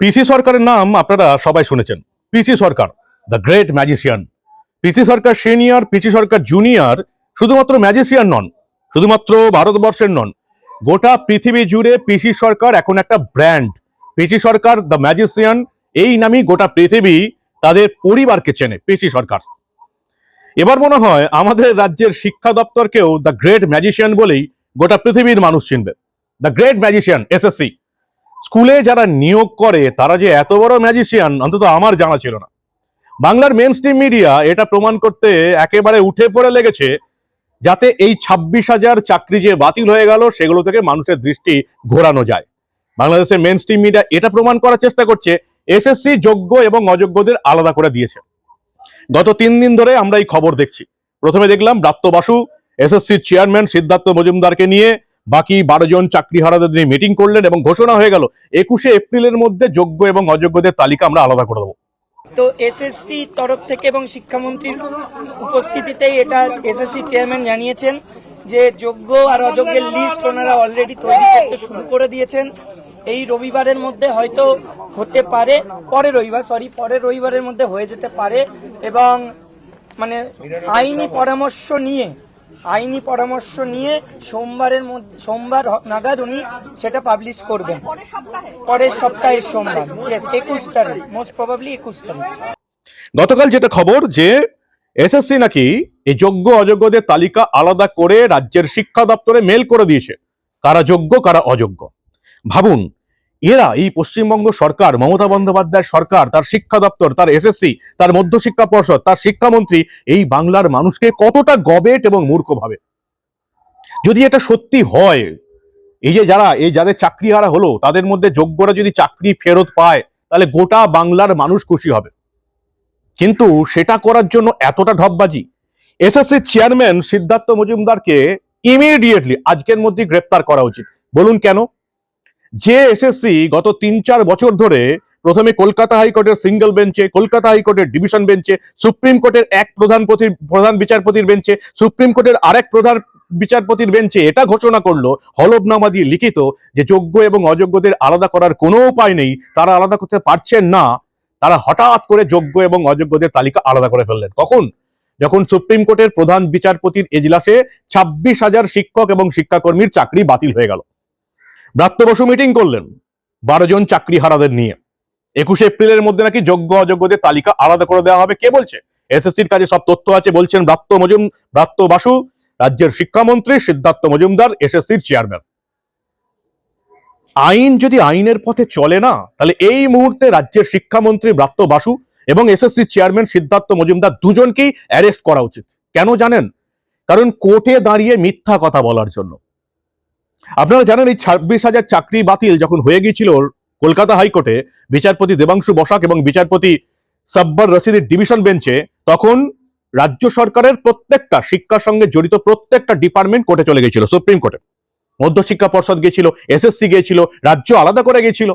পিসি সরকারের নাম আপনারা সবাই শুনেছেন। PC Sarkar the great magician PC Sarkar senior PC Sarkar junior শুধুমাত্র ম্যাজিশিয়ান নন, শুধুমাত্র ভারতবর্ষের নন, গোটা পৃথিবী জুড়ে পিসি সরকার এখন একটা brand PC Sarkar the magician এই নামই গোটা পৃথিবী তাদের পরিবারকে চেনে পিসি সরকার। এবার মনে হয় আমাদের রাজ্যের শিক্ষা দপ্তরকেও দ্য গ্রেট ম্যাজিশিয়ান বলেই গোটা পৃথিবীর মানুষ চিনবে। দ্য গ্রেট ম্যাজিশিয়ান এসএসসি স্কুলে যারা নিয়োগ করে, তারা যে এত বড় ম্যাজিশিয়ান অন্তত আমার জানা ছিল না। বাংলার মেন স্ট্রিম মিডিয়া এটা প্রমাণ করতে একেবারে উঠে পড়ে লেগেছে, যাতে এই ছাব্বিশ হাজার চাকরি যে বাতিল হয়ে গেল, সেগুলো থেকে মানুষের দৃষ্টি ঘোরানো যায়। বাংলাদেশের মেন স্ট্রিম মিডিয়া এটা প্রমাণ করার চেষ্টা করছে এসএসসি যোগ্য এবং অযোগ্যদের আলাদা করে দিয়েছে। গত তিন দিন ধরে আমরা এই খবর দেখছি। প্রথমে দেখলাম ব্রাত্য বাসু এসএসসির চেয়ারম্যান সিদ্ধার্থ মজুমদারকে নিয়ে বাকি বারো জন চাকরিহারাদের নিয়ে মিটিং করলেন এবং ঘোষণা হয়ে গেল, একুশে এপ্রিলের মধ্যে যোগ্য এবং অযোগ্যদের তালিকা আমরা আলাদা করে দেবো। তো এসএসসি তরফ থেকে এবং শিক্ষামন্ত্রীর উপস্থিতিতেই এটা এসএসসি চেয়ারম্যান জানিয়েছেন যে যোগ্য আর অযোগ্যের লিস্ট ওনারা অলরেডি তৈরি করতে শুরু করে দিয়েছেন। এই রবিবারের মধ্যে হয়তো হতে পারে, পরের রবিবার সরি পরের রবিবারের মধ্যে হয়ে যেতে পারে এবং মানে আইনি পরামর্শ নিয়ে আইনি পরামর্শ নিয়ে সোমবারের মধ্যে সোমবার নাগাদ উনি সেটা পাবলিশ করবেন। পরের সপ্তাহের সোমবার। একুশ তারিখ। মোস্ট প্রবাবলি একুশ তারিখ। গতকাল যেটা খবর যে এসএসসি নাকি এই যোগ্য অযোগ্যদের তালিকা আলাদা করে রাজ্যের শিক্ষা দপ্তরে মেল করে দিয়েছে। কারা যোগ্য, কারা অযোগ্য। ভাবুন এরা এই পশ্চিমবঙ্গ সরকার, মমতা বন্দ্যোপাধ্যায় সরকার, তার শিক্ষা দপ্তর, তার এসএসসি তার মধ্যশিক্ষা পর্ষদ, তার শিক্ষামন্ত্রী, এই বাংলার মানুষকে কতটা গবেট এবং মূর্খ ভাবে? যদি এটা সত্যি হয়, এই যে যারা, এই যাদের চাকরি হারা হলো, তাদের মধ্যে যোগ্যরা যদি চাকরি ফেরত পায়, তাহলে গোটা বাংলার মানুষ খুশি হবে। কিন্তু সেটা করার জন্য এতটা ঢপবাজি। এসএসসি চেয়ারম্যান সিদ্ধার্থ মজুমদারকে ইমিডিয়েটলি আজকের মধ্যে গ্রেপ্তার করা উচিত। বলুন কেন? যে এসএসসি গত তিন চার বছর ধরে প্রথমে কলকাতা হাইকোর্টের সিঙ্গেল বেঞ্চে, কলকাতা হাইকোর্টের ডিভিশন বেঞ্চে, সুপ্রিম কোর্টের এক প্রধান প্রধান বিচারপতির বেঞ্চে, সুপ্রিম কোর্টের আরেক প্রধান বিচারপতির বেঞ্চে এটা ঘোষণা করল হলফনামা দিয়ে লিখিত যে যোগ্য এবং অযোগ্যদের আলাদা করার কোনো উপায় নেই, তারা আলাদা করতে পারছেন না, তারা হঠাৎ করে যোগ্য এবং অযোগ্যদের তালিকা আলাদা করে ফেললেন। কখন? যখন সুপ্রিম কোর্টের প্রধান বিচারপতির এজলাসে ছাব্বিশ হাজার শিক্ষক এবং শিক্ষাকর্মীর চাকরি বাতিল হয়ে গেল। ব্রাত্য বসু মিটিং করলেন বারো জন চাকরি হারাদের নিয়ে। একুশে এপ্রিলের মধ্যে নাকি যোগ্য অযোগ্যদের তালিকা আলাদা করে দেওয়া হবে। কে বলছে? এসএসসির কাছে সব তথ্য আছে, বলছেন ব্রাত্য মজুম, ব্রাত্য বাসু, রাজ্যের শিক্ষামন্ত্রী সিদ্ধার্থ মজুমদার, এসএসসির চেয়ারম্যান আইন যদি আইনের পথে চলে না, তাহলে এই মুহূর্তে রাজ্যের শিক্ষামন্ত্রী ব্রাত্য বাসু এবং এসএসসি চেয়ারম্যান সিদ্ধার্থ মজুমদার দুজনকেই অ্যারেস্ট করা উচিত। কেন জানেন? কারণ কোর্টে দাঁড়িয়ে মিথ্যা কথা বলার জন্য। আপনারা জানেন এই ছাব্বিশ হাজার চাকরি বাতিল যখন হয়ে গিয়েছিল কলকাতা হাইকোর্টে বিচারপতি দেবাংশু বসাক এবং বিচারপতি সাব্বার রশিদের ডিভিশন বেঞ্চে, তখন রাজ্য সরকারের প্রত্যেকটা শিক্ষার সঙ্গে জড়িত প্রত্যেকটা ডিপার্টমেন্ট কোর্টে চলে গেছিল সুপ্রিম কোর্টে। মধ্যশিক্ষা পর্ষদ গিয়েছিল, এসএসসি গিয়েছিল, রাজ্য আলাদা করে গিয়েছিল।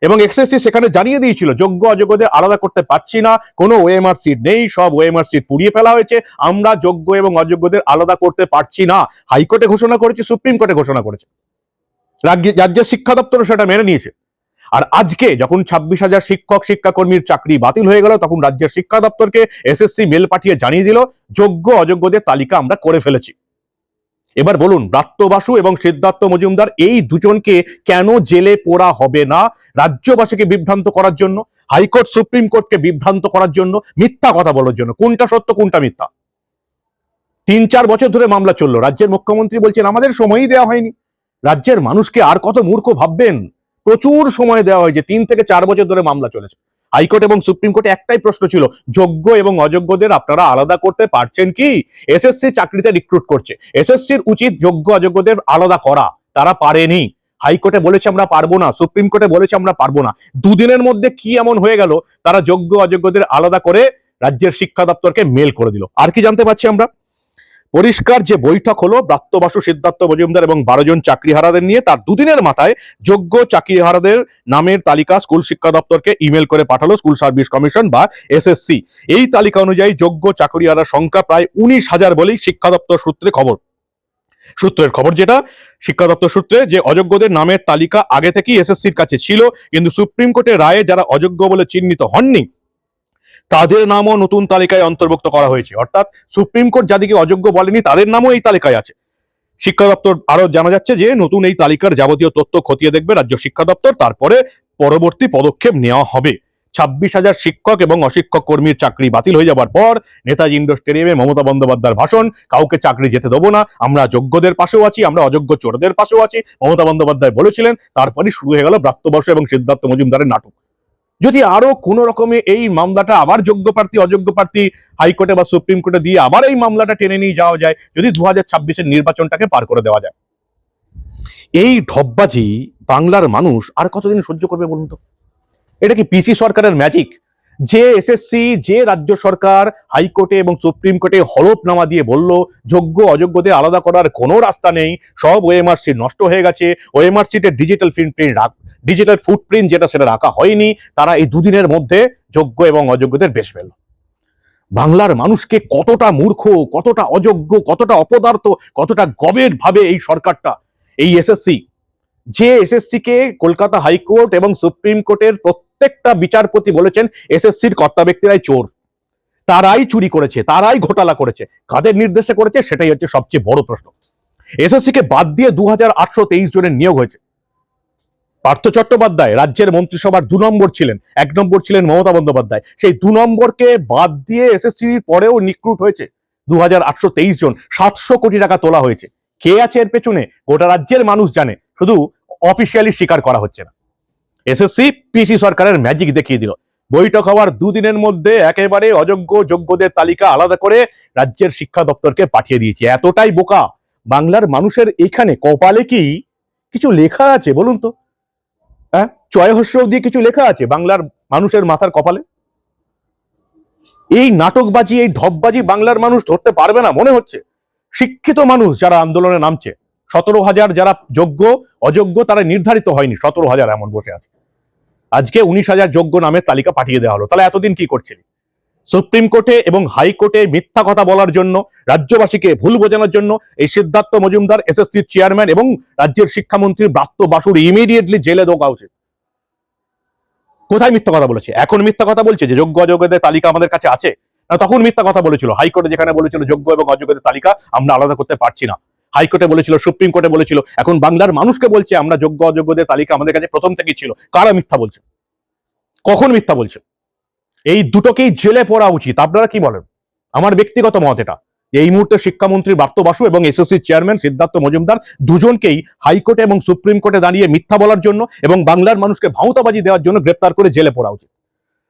এবং এক্সএসসি সেখানে জানিয়ে দিয়েছিল, যোগ্য অযোগ্যদের আলাদা করতে পারছি না, কোনো ওএমআর সিট নেই, সব ওএমআর সিট পুড়িয়ে ফেলা হয়েছে, আমরা যোগ্য এবং অযোগ্যদের আলাদা করতে পারছি না। হাইকোর্টে ঘোষণা করেছে, সুপ্রিম কোর্টে ঘোষণা করেছে। রাজ্য- রাজ্যের শিক্ষা দপ্তরও সেটা মেনে নিয়েছে। আর আজকে যখন ছাব্বিশ হাজার শিক্ষক, শিক্ষাকর্মীর চাকরি বাতিল হয়ে গেল, তখন রাজ্যের শিক্ষা দপ্তরকে এসএসসি মেল পাঠিয়ে জানিয়ে দিল, যোগ্য অযোগ্যদের তালিকা আমরা করে ফেলেছি। এবার বলুন ব্রাত্য বাসু এবং সিদ্ধার্থ মজুমদার এই দুজনকে কেন জেলে পোড়া হবে না? রাজ্যবাসীকে বিভ্রান্ত করার জন্য, হাইকোর্ট, সুপ্রিম কোর্টকে বিভ্রান্ত করার জন্য, মিথ্যা কথা বলার জন্য। কোনটা সত্য, কোনটা মিথ্যা? তিন চার বছর ধরে মামলা চলল। রাজ্যের মুখ্যমন্ত্রী বলছেন, আমাদের সময়ই দেওয়া হয়নি। রাজ্যের মানুষকে আর কত মূর্খ ভাববেন? প্রচুর সময় দেওয়া হয়েছে। তিন থেকে চার বছর ধরে মামলা চলেছে। হাইকোর্ট এবং সুপ্রিম কোর্টে একটাই প্রশ্ন ছিল, যোগ্য এবং অযোগ্যদের আপনারা আলাদা করতে পারছেন কি? এসএসসি চাকরিতে রিক্রুট করছে। এসএসসির উচিত যোগ্য অযোগ্যদের আলাদা করা। তারা পারেনি। হাইকোর্টে বলেছে আমরা পারব না, সুপ্রিম কোর্টে বলেছে আমরা পারব না। দুদিনের মধ্যে কি এমন হয়ে গেল, তারা যোগ্য অযোগ্যদের আলাদা করে রাজ্যের শিক্ষা দপ্তরকে মেল করে দিল। আর কি জানতে পারছি আমরা? পরিষ্কার যে বৈঠক হলো, ব্রাত্যবাসু, সিদ্ধার্থ মজুমদার এবং বারো জন চাকরিহারাদের নিয়ে তার দুদিনের মাথায় যোগ্য চাকরিহারাদের নামের তালিকা স্কুল শিক্ষা দপ্তরকে ইমেল করে পাঠালো স্কুল সার্ভিস কমিশন বা এসএসসি। এই তালিকা অনুযায়ী যোগ্য চাকরিহারার সংখ্যা প্রায় উনিশ হাজার বলেই শিক্ষা দপ্তর সূত্রে খবর। সূত্রের খবর যেটা, শিক্ষা দপ্তর সূত্রে যে অযোগ্যদের নামের তালিকা আগে থেকেই এসএসসির কাছে ছিল, কিন্তু সুপ্রিম কোর্টের রায়ে যারা অযোগ্য বলে চিহ্নিত হননি তাদের নামও নতুন তালিকায় অন্তর্ভুক্ত করা হয়েছে। অর্থাৎ সুপ্রিম কোর্ট যাদেরকে অযোগ্য বলেনি, তাদের নামও এই তালিকায় আছে। শিক্ষা দপ্তর আরও জানা যাচ্ছে যে, নতুন এই তালিকার যাবতীয় তথ্য খতিয়ে দেখবে রাজ্য শিক্ষা দপ্তর, তারপরে পরবর্তী পদক্ষেপ নেওয়া হবে। ছাব্বিশ হাজার শিক্ষক এবং অশিক্ষক কর্মীর চাকরি বাতিল হয়ে যাবার পর নেতাজি ইন্ডোর স্টেডিয়ামে মমতা বন্দ্যোপাধ্যায়ের ভাষণ, কাউকে চাকরি যেতে দেবো না, আমরা যোগ্যদের পাশেও আছি, আমরা অযোগ্য চোরদের পাশেও আছি, মমতা বন্দ্যোপাধ্যায় বলেছিলেন, তারপরই শুরু হয়ে গেল ব্রাত্যবর্ষ এবং সিদ্ধার্থ মজুমদারের নাটক। যদি আরও কোন রকমে এই মামলাটা আবার যোগ্য প্রার্থী, অযোগ্য প্রার্থী হাইকোর্টে বা সুপ্রিম কোর্টে দিয়ে আবার এই মামলাটা টেনে নিয়ে যাওয়া যায়, যদি দু হাজার ছাব্বিশের নির্বাচনটাকে পার করে দেওয়া যায়? এই ঢপবাজি বাংলার মানুষ আর কতদিন সহ্য করবে বলুন তো? এটা কি পিসি সরকারের ম্যাজিক যে এসএসসি যে রাজ্য সরকার হাইকোর্টে এবং সুপ্রিম কোর্টে হলফনামা দিয়ে বলল, যোগ্য অযোগ্যদের আলাদা করার কোনো রাস্তা নেই, সব ওএমআরসি নষ্ট হয়ে গেছে। ওএমআরসিতে ডিজিটাল ফিনপ্রিন্ট ডিজিটাল ফুটপ্রিন্ট যেটা সেটা রাখা হয়নি, তারা এই দুদিনের মধ্যে যোগ্য এবং অযোগ্যদের বেশ ফেল বাংলার মানুষকে কতটা মূর্খ, কতটা অযোগ্য, কতটা অপদার্থ, কতটা গবের ভাবে এই সরকারটা, এই এসএসসি যে এসএসসি কে কলকাতা হাইকোর্ট এবং সুপ্রিম কোর্টের প্রত্যেকটা বিচারপতি বলেছেন, এসএসসির কর্তা ব্যক্তিরাই চোর। তারাই চুরি করেছে, তারাই ঘোটালা করেছে। কাদের নির্দেশে করেছে, সেটাই হচ্ছে সবচেয়ে বড় প্রশ্ন। এসএসসি কে বাদ দিয়ে দু হাজার আটশো তেইশ জনের নিয়োগ হয়েছে। পার্থ চট্টোপাধ্যায় রাজ্যের মন্ত্রিসভার দু নম্বর ছিলেন, এক নম্বর ছিলেন মমতা বন্দ্যোপাধ্যায়। সেই দু নম্বরকে বাদ দিয়ে এসএসসি পরেও নিক্রুট হয়েছে দু হাজার আটশো তেইশ জন। সাতশো কোটি টাকা তোলা হয়েছে। কে আছে এর পেছনে? গোটা রাজ্যের মানুষ জানে। শুধু অফিসিয়ালি স্বীকার করা হচ্ছে না। এসএসসি পিসি সরকারের ম্যাজিক দেখিয়ে দিল। বৈঠক হওয়ার দুদিনের মধ্যে একেবারে অযোগ্য যোগ্যদের তালিকা আলাদা করে রাজ্যের শিক্ষা দপ্তরকে পাঠিয়ে দিয়েছে। এতটাই বোকা। বাংলার মানুষের এখানে কপালে কি কিছু লেখা আছে বলুন তো? হ্যাঁ? চয়হস্য দিয়ে কিছু লেখা আছে বাংলার মানুষের মাথার কপালে? এই নাটকবাজি, এই ঢপবাজি বাংলার মানুষ ধরতে পারবে না, মনে হচ্ছে। শিক্ষিত মানুষ যারা আন্দোলনে নামছে। সতেরো হাজার যারা যোগ্য, অযোগ্য, তারা নির্ধারিত হয়নি। সতেরো হাজার এমন বসে আছে। আজকে উনিশ হাজার যোগ্য নামের তালিকা পাঠিয়ে দেওয়া হলো। তাহলে এতদিন কি করছিলি? সুপ্রিম কোর্টে এবং হাইকোর্টে মিথ্যা কথা বলার জন্য, রাজ্যবাসীকে ভুল বোঝানোর জন্য এই সিদ্ধার্থ মজুমদার এসএসসির চেয়ারম্যান এবং রাজ্যের শিক্ষামন্ত্রী ব্রাত্য বাসুর ইমিডিয়েটলি জেলে দোকা উচিত। কোথায় মিথ্যা কথা বলেছে? এখন মিথ্যা কথা বলছে যে যোগ্য, অযোগ্যদের তালিকা আমাদের কাছে আছে। তখন মিথ্যা কথা বলেছিল। হাইকোর্টে যেখানে বলেছিল যোগ্য এবং অযোগ্যদের তালিকা, আমরা আলাদা করতে পারছি না। হাইকোর্টে বলেছিল, সুপ্রিম কোর্টে বলেছিল, এখন বাংলার মানুষকে বলছে, আমরা যোগ্য অযোগ্যদের তালিকা আমাদের কাছে প্রথম থেকেই ছিল। কারা মিথ্যা বলছে? কখন মিথ্যা বলছে? এই দুটোকেই জেলে পড়া উচিত। আপনারা কি বলেন? আমার ব্যক্তিগত মত এটা। এই মুহূর্তে শিক্ষামন্ত্রী ব্রাত্য বাসু এবং এসএসসি চেয়ারম্যান সিদ্ধার্থ মজুমদার দুজনকেই হাইকোর্টে এবং সুপ্রিম কোর্টে দাঁড়িয়ে মিথ্যা বলার জন্য এবং বাংলার মানুষকে ভাউতাবাজি দেওয়ার জন্য গ্রেপ্তার করে জেলে পড়া উচিত।